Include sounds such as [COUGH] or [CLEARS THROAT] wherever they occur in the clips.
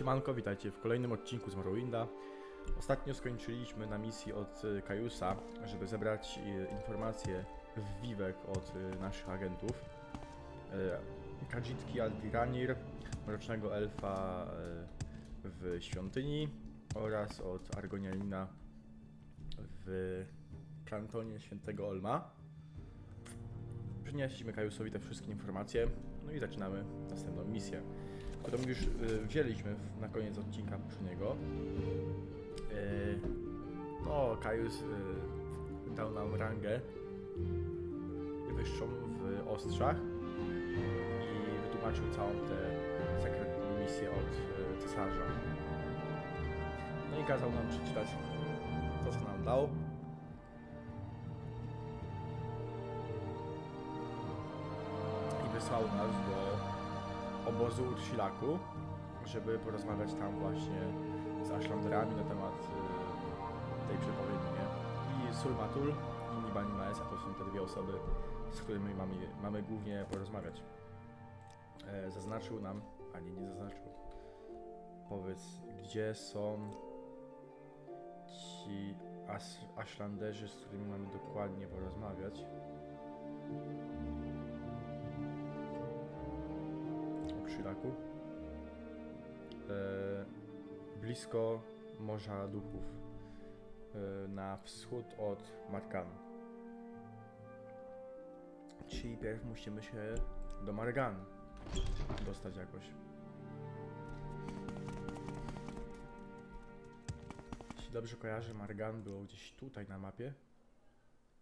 Siemanko, witajcie w kolejnym odcinku z Morrowinda. Ostatnio skończyliśmy na misji od y, Kajusa, żeby zebrać y, informacje w Vivek od y, naszych agentów. Kadzitki Aldiranir, Mrocznego Elfa w świątyni oraz od Argonianina w kantonie Świętego Olma. Przynieśliśmy Kajusowi te wszystkie informacje, no i zaczynamy następną misję którą już y, wzięliśmy na koniec odcinka poprzedniego. Y, no, Kaius y, dał nam rangę wyższą w ostrzach i wytłumaczył całą tę sekretną misję od cesarza. No i kazał nam przeczytać to, co nam dał. I wysłał nas do obozu Urshilaku, żeby porozmawiać tam właśnie z Ashlanderami na temat y, tej przepowiedni. I Sulmatul i Nibani Maesa to są te dwie osoby, z którymi mamy, mamy głównie porozmawiać. E, zaznaczył nam, a nie, nie zaznaczył. Powiedz, gdzie są ci As Ashlanderzy, z którymi mamy dokładnie porozmawiać. Krzylaku. E, blisko Morza Duchów. E, na wschód od Markanu. Czyli pierw musimy się do Marganu dostać jakoś. Jeśli dobrze kojarzę, Margan było gdzieś tutaj na mapie.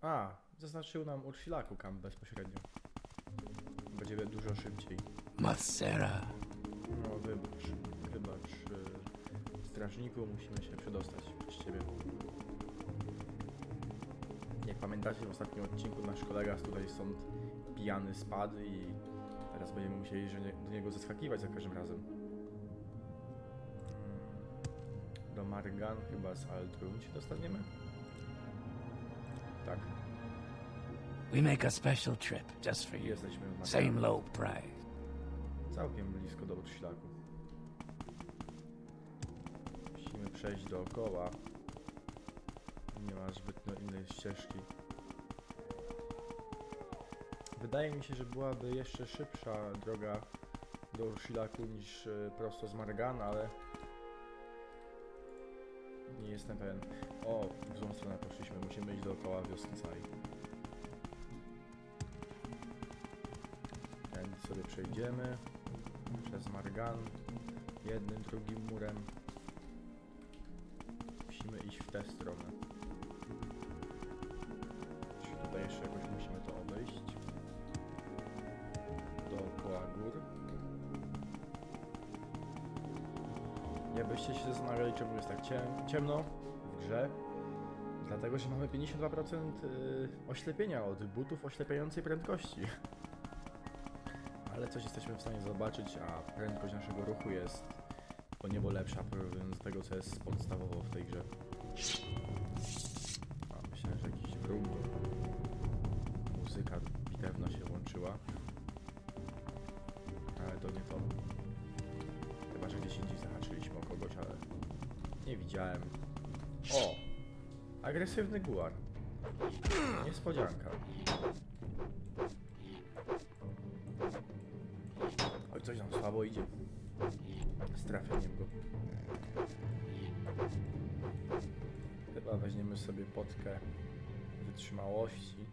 A, zaznaczył nam Urshilaku kam bezpośrednio. Będzie dużo szybciej. Matsera. No wybacz, wybacz. y, Strażniku, musimy się przedostać przez ciebie. Jak pamiętacie w ostatnim odcinku nasz kolega tutaj stąd pijany spadł i teraz będziemy musieli że nie- do niego zeskakiwać za każdym razem. Mm, Do Margan chyba z Aldrun się dostaniemy? Tak, We make a special trip just for you. jesteśmy w Margan. Same low price. Całkiem blisko do szlaku. Musimy przejść dookoła. Nie ma zbytnio innej ścieżki. Wydaje mi się, że byłaby jeszcze szybsza droga do Urshilaku niż e, prosto z Margana, ale nie jestem pewien. O, w złą stronę poszliśmy. Musimy iść dookoła wioski całej. Tędy sobie przejdziemy przez Margan, jednym, drugim murem. Musimy iść w tę stronę. Czy tutaj jeszcze jakoś musimy to obejść? Dookoła gór. Nie byście się zastanawiali, czemu jest tak ciem ciemno w grze. Dlatego, że mamy 52% y, oślepienia od butów oślepiającej prędkości. Ale coś jesteśmy w stanie zobaczyć, a prędkość naszego ruchu jest o niebo lepsza porównując do tego, co jest podstawowo w tej grze. A, myślałem, że jakiś wróg. Muzyka bitewna się włączyła. Ale to nie to. Chyba, że gdzieś indziej zahaczyliśmy o kogoś, ale nie widziałem. O! Agresywny guar. Niespodzianka. Weźmiemy sobie potkę wytrzymałości.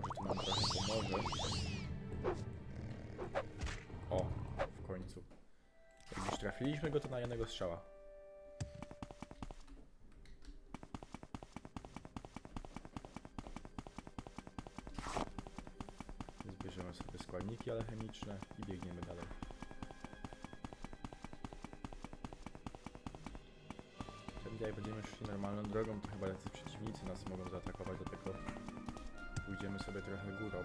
Może to nam trochę pomoże. O, w końcu. Jak już trafiliśmy go, to na jednego strzała. Zbierzemy sobie składniki alchemiczne i biegniemy dalej. Jak będziemy szli normalną drogą, to chyba jacyś przeciwnicy nas mogą zaatakować, dlatego pójdziemy sobie trochę górą.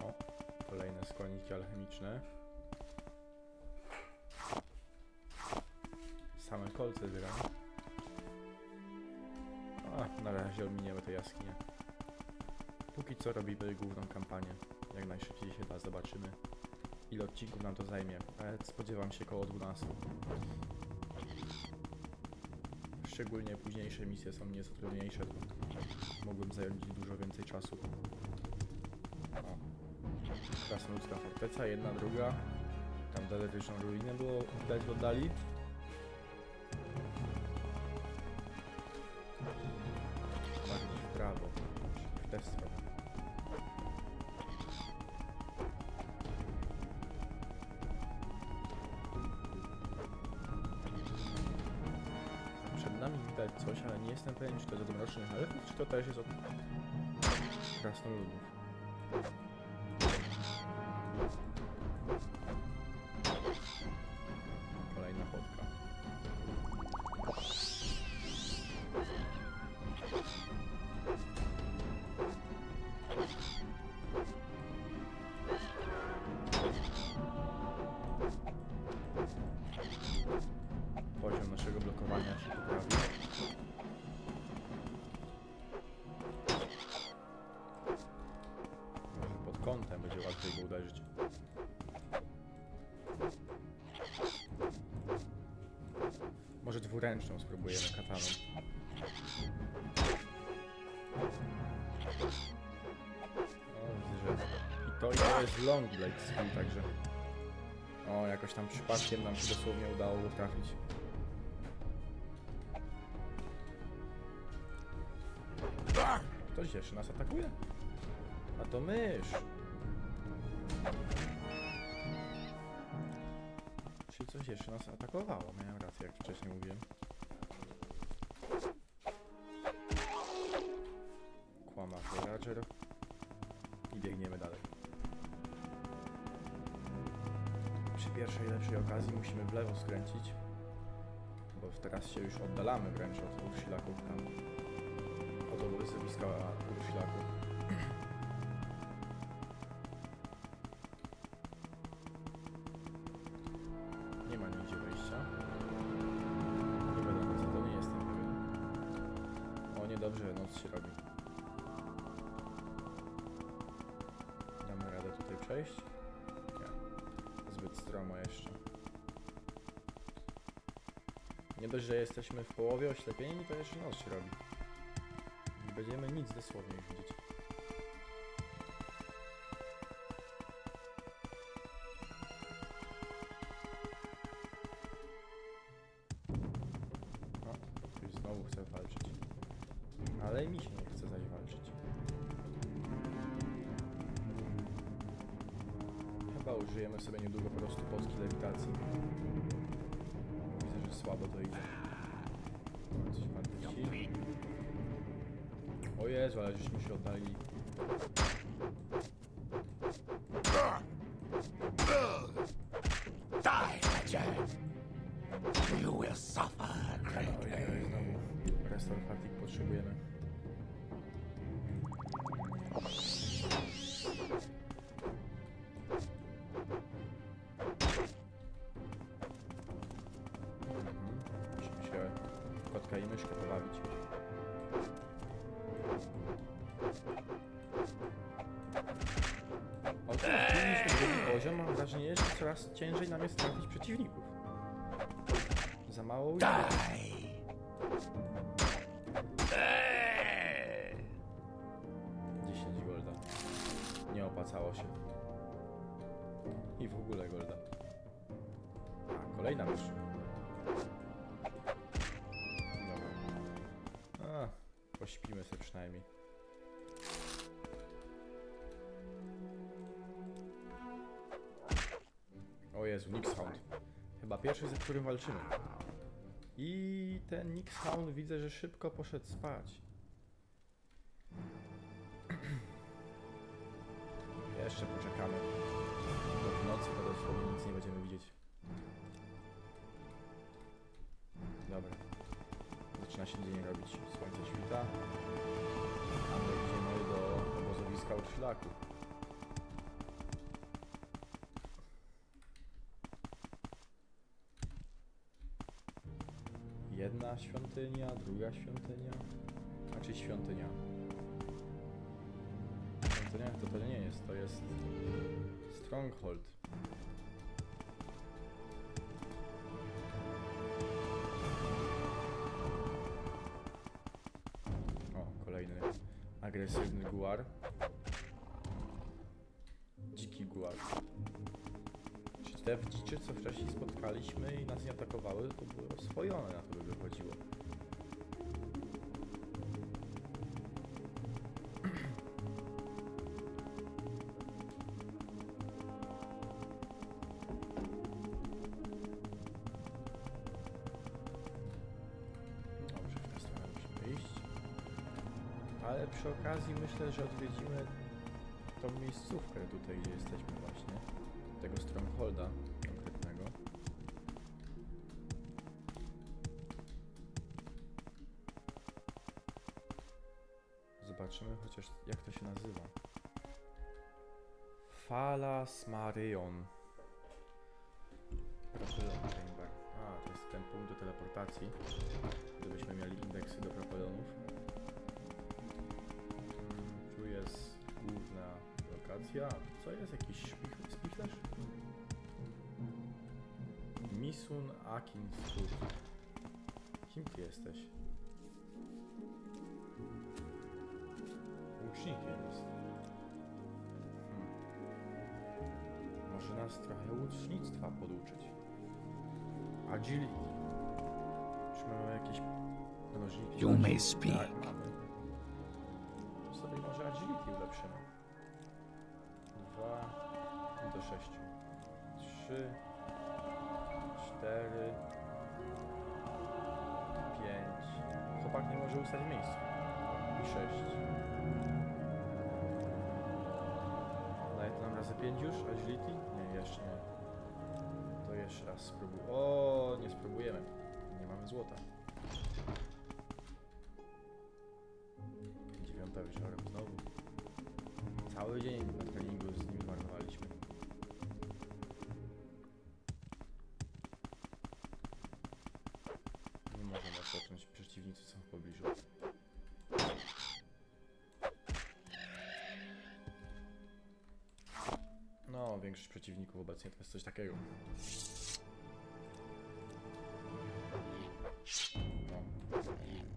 O, kolejne składniki alchemiczne. Same kolce zbieram. A, na razie ominiemy tę jaskinię. Póki co robimy główną kampanię. Jak najszybciej się da, zobaczymy ile odcinków nam to zajmie. Ale spodziewam się koło 12. Szczególnie późniejsze misje są nieco trudniejsze, mogłem zająć dużo więcej czasu. O. Krasnoludzka forteca, jedna, druga. Tam dalekowieżną ruinę było widać w oddali. Bardziej w prawo, w coś, ale nie jestem pewien, czy to jest od mrocznych elfów, czy to też jest od krasnoludów. Łatwiej go uderzyć. Może dwuręczną spróbujemy kataną. O, widzę, że... I to, i to jest long blade skill, także... O, jakoś tam przypadkiem nam się dosłownie udało go trafić. Ktoś jeszcze nas atakuje? A to mysz! Jeszcze nas atakowało. Miałem rację, jak wcześniej mówiłem. Kłama Forager. I biegniemy dalej. Przy pierwszej lepszej okazji musimy w lewo skręcić. Bo teraz się już oddalamy wręcz od Urshilaków tam. Od obozowiska Urshilaków. Noc się robi. Damy radę tutaj przejść? Nie. Zbyt stromo jeszcze. Nie dość, że jesteśmy w połowie oślepieni, to jeszcze noc się robi. Nie będziemy nic dosłownie już widzieć. Wrażenie, że coraz ciężej nam jest trafić przeciwników. Za mało ich Die! Eee! 10 golda. Nie opłacało się. I w ogóle golda. A, kolejna mysz. Dobra. A, pośpimy sobie przynajmniej. Jezu, Nixhound. Chyba pierwszy, ze którym walczymy. I ten Nixhound widzę, że szybko poszedł spać. [CLEARS THROAT] Jeszcze poczekamy. Do nocy dosłownie nic nie będziemy widzieć. Dobra. Zaczyna się dzień robić. Słońce świta. A my idziemy do obozowiska Urszlaku. Jedna świątynia, druga świątynia. A świątynia. Świątynia to to nie jest, to jest Stronghold. O, kolejny agresywny guar. Te dziczy, co wcześniej spotkaliśmy i nas nie atakowały, to były oswojone, na to by wychodziło. Dobrze, w tę stronę musimy. Ale przy okazji myślę, że odwiedzimy tą miejscówkę tutaj, gdzie jesteśmy właśnie. Tego Strongholda konkretnego. Zobaczymy chociaż jak to się nazywa. Propylon Chamber. A, to jest ten punkt do teleportacji. Gdybyśmy mieli indeksy do propylonów. Mm, Tu jest główna lokacja. Co jest? Jakiś szpich- spichlerz? Misun Akin Stud. Kim ty jesteś? Łucznikiem jest. Hmm. Może nas trochę łucznictwa poduczyć. Agility. Czy mamy jakieś mnożniki? You may speak. Tak, mamy. To sobie może agility ulepszymy. Dwa do sześciu. Trzy, cztery, pięć. Chłopak nie może ustać w miejscu. I sześć. Daje to nam razy pięć już? Agility? Nie, jeszcze nie. To jeszcze raz spróbuj. O, nie spróbujemy. Nie mamy złota. Dziewiąta wieczorem znowu. Cały dzień większość przeciwników obecnie to jest coś takiego.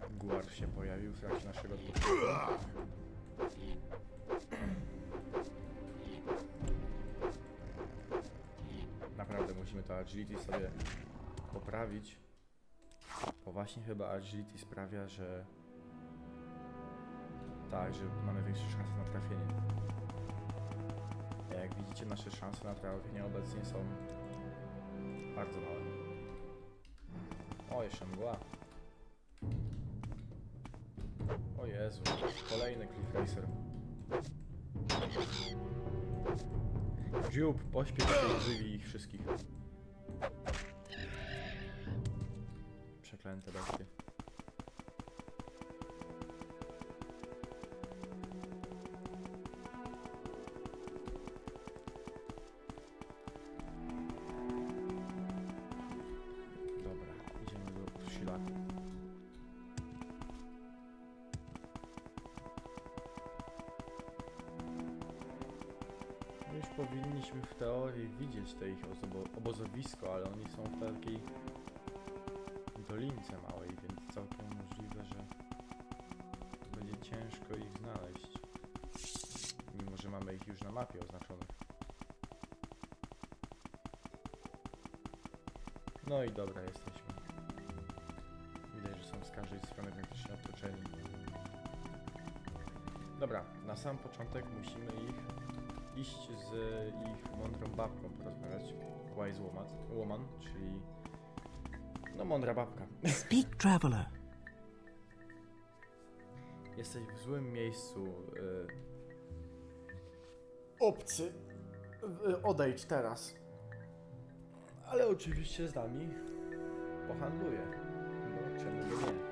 Guar się pojawił w trakcie naszego. Naprawdę musimy to agility sobie poprawić. Bo właśnie chyba agility sprawia, że tak, że mamy większe szanse na trafienie. Jak widzicie, nasze szanse na trafienie obecnie są bardzo małe. O, jeszcze mgła. O Jezu, kolejny Cliff Racer. Dziób, pośpiech się żywi ich wszystkich. Przeklęte bestie. Widzieć te ich ozobo- obozowisko, ale oni są w takiej dolince małej, więc całkiem możliwe, że będzie ciężko ich znaleźć. Mimo, że mamy ich już na mapie oznaczonych. No i dobra, jesteśmy. Widać, że są z każdej strony praktycznie otoczeni. Dobra, na sam początek musimy ich iść z ich mądrą babką porozmawiać. Wise woman, woman czyli no mądra babka. [LAUGHS] Speak, traveler. Jesteś w złym miejscu. Y... Obcy. Y, Odejdź teraz. Ale oczywiście z nami pohandluję. No czemu by nie?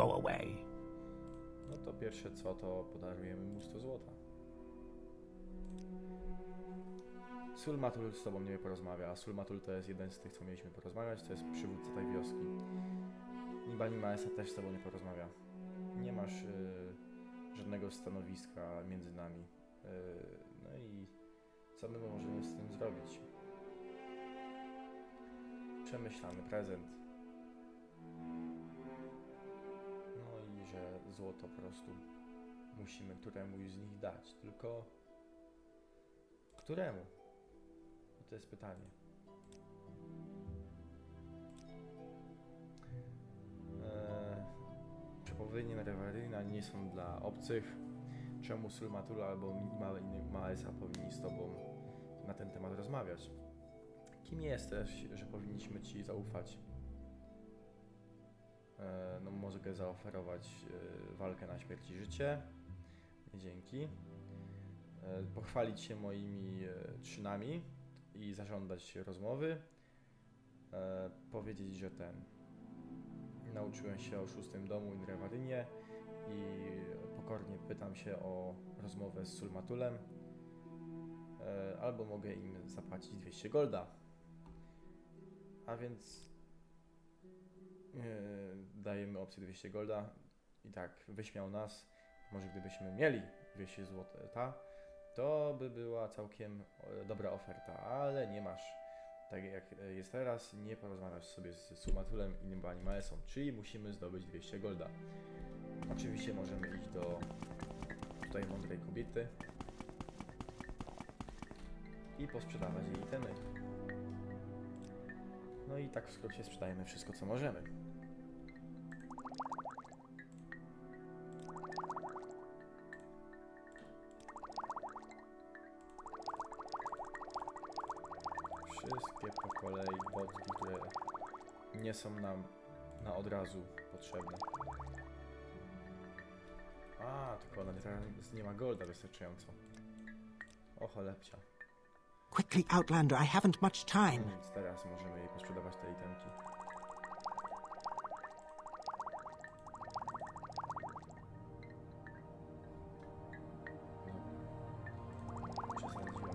Go away. No to pierwsze co, to podarujemy mu 100 złota. Sulmatul z tobą nie porozmawia, a Sulmatul to jest jeden z tych, co mieliśmy porozmawiać, to jest przywódca tej wioski. Nibani Maesa też z tobą nie porozmawia. Nie masz y, żadnego stanowiska między nami. Y, no i co my możemy z tym zrobić? Przemyślany prezent. Że złoto po prostu musimy któremuś z nich dać. Tylko któremu? To jest pytanie. Eee, przepowiednie Rewaryna nie są dla obcych. Czemu Sulmatula albo Maesa powinni z tobą na ten temat rozmawiać? Kim jesteś, że powinniśmy ci zaufać? E, no mogę zaoferować e, walkę na śmierć i życie. Dzięki. E, pochwalić się moimi czynami i zażądać rozmowy. Powiedzieć, że ten nauczyłem się o szóstym domu i i pokornie pytam się o rozmowę z Sulmatulem. Albo mogę im zapłacić 200 golda. A więc dajemy opcję 200 golda i tak wyśmiał nas. Może gdybyśmy mieli 200 zł, to by była całkiem e, dobra oferta, ale nie masz. Tak jak e, jest teraz, nie porozmawiasz sobie z Sumatulem i Nimbani Maesą, czyli musimy zdobyć 200 golda. Oczywiście możemy iść do tutaj mądrej kobiety i posprzedawać jej itemy. No i tak w skrócie sprzedajemy wszystko, co możemy. Wszystkie po kolei wodki, które nie są nam na od razu potrzebne. A, tylko ona teraz nie ma golda wystarczająco. O cholepcia. Quickly, Outlander, I haven't much time. Więc teraz możemy jej posprzedawać te itemki. No. Znowu.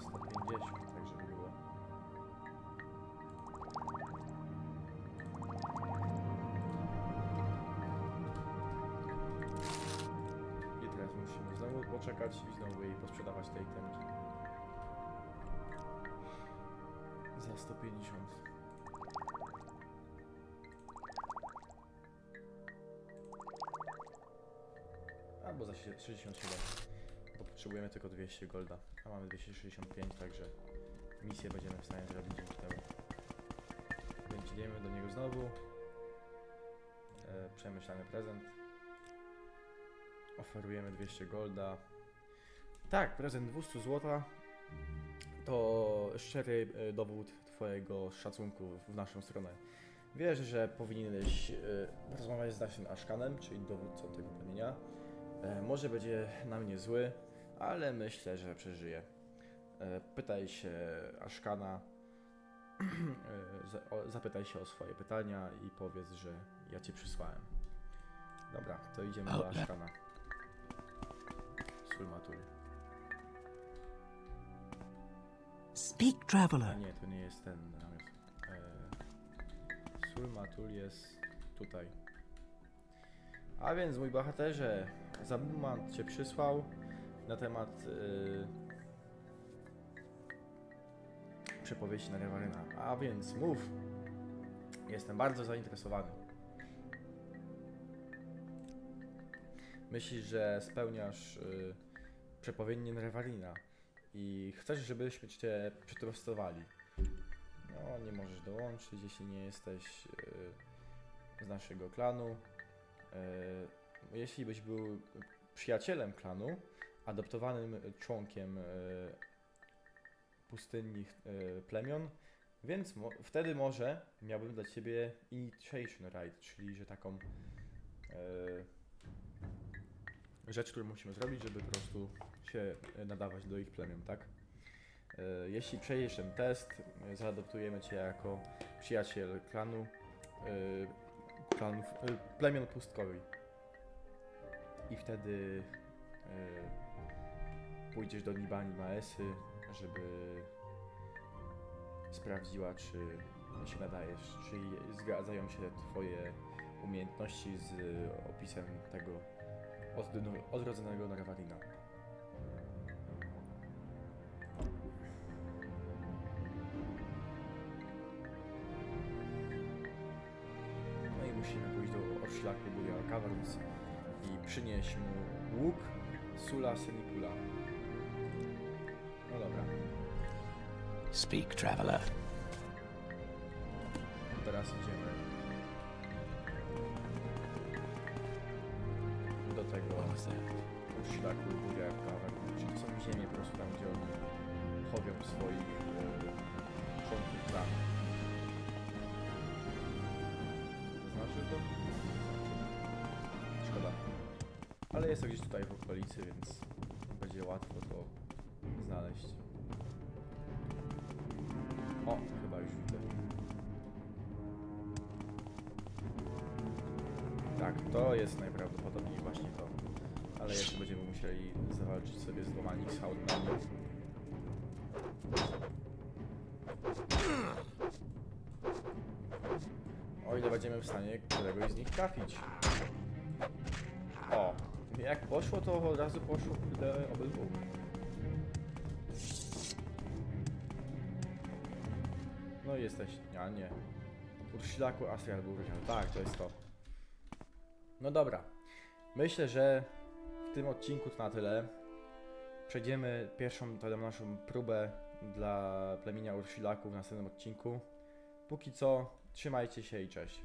150, tak żeby było. I teraz musimy znowu poczekać i znowu jej posprzedawać te. Za 150. Albo za sie- 67. Bo potrzebujemy tylko 200 golda. A mamy 265, także misję będziemy w stanie zrobić dzięki temu. Więc idziemy do niego znowu. E, przemyślany prezent. Oferujemy 200 golda. Tak, prezent 200 złota to szczery e, dowód Twojego szacunku w naszą stronę. Wierzę, że powinieneś e, rozmawiać z naszym Ashkanem, czyli dowódcą tego plemienia. E, Może będzie na mnie zły, ale myślę, że przeżyje. Pytaj się Ashkana, [CLEARS THROAT] zapytaj się o swoje pytania i powiedz, że ja Cię przysłałem. Dobra, to idziemy do. Ashkana. Sulmatul. Speak, traveler. nie, to nie jest ten namiot. E, Sulmatul jest tutaj. A więc mój bohaterze, Zabuman cię przysłał na temat e, przepowiedzi na Rewaryna. A więc mów. Jestem bardzo zainteresowany. Myślisz, że spełniasz y, przepowiednie Rewarina i chcesz, żebyśmy cię przetestowali. No, nie możesz dołączyć, jeśli nie jesteś y, z naszego klanu. Y, jeśli byś był przyjacielem klanu, adoptowanym członkiem y, pustynnych plemion, więc wtedy może miałbym dla ciebie initiation rite, czyli że taką rzecz, którą musimy zrobić, żeby po prostu się e, nadawać do ich plemion, tak? E, Jeśli przejdziesz ten test, e, zaadoptujemy cię jako przyjaciel klanu, klanów, plemion pustkowi. I wtedy pójdziesz do Nibani Maesy, żeby sprawdziła, czy się nadajesz, czy zgadzają się twoje umiejętności z opisem tego odro- odrodzonego Narawarina. No i musimy pójść do oszlaku Burial Caverns i przynieść mu łuk Sula Senicula. No dobra, Speak, traveler. teraz idziemy szlaku Burial Cavern, czyli są ziemie po prostu tam, gdzie oni chowią swoich e, członków klanu. Znaczy to? Szkoda. Ale jest to gdzieś tutaj w okolicy, więc będzie łatwo to znaleźć. O, chyba już widzę. Tak, to jest najprawdopodobniej z dwoma Nixhautnami. O ile będziemy w stanie któregoś z nich trafić. O, jak poszło, to od razu poszło kurde obydwu. No i jesteś, a nie. Ursilaku Astral Burgan, tak, to jest to. No dobra. Myślę, że w tym odcinku to na tyle. Przejdziemy pierwszą tę naszą próbę dla plemienia Ursilaków w następnym odcinku. Póki co, trzymajcie się i cześć.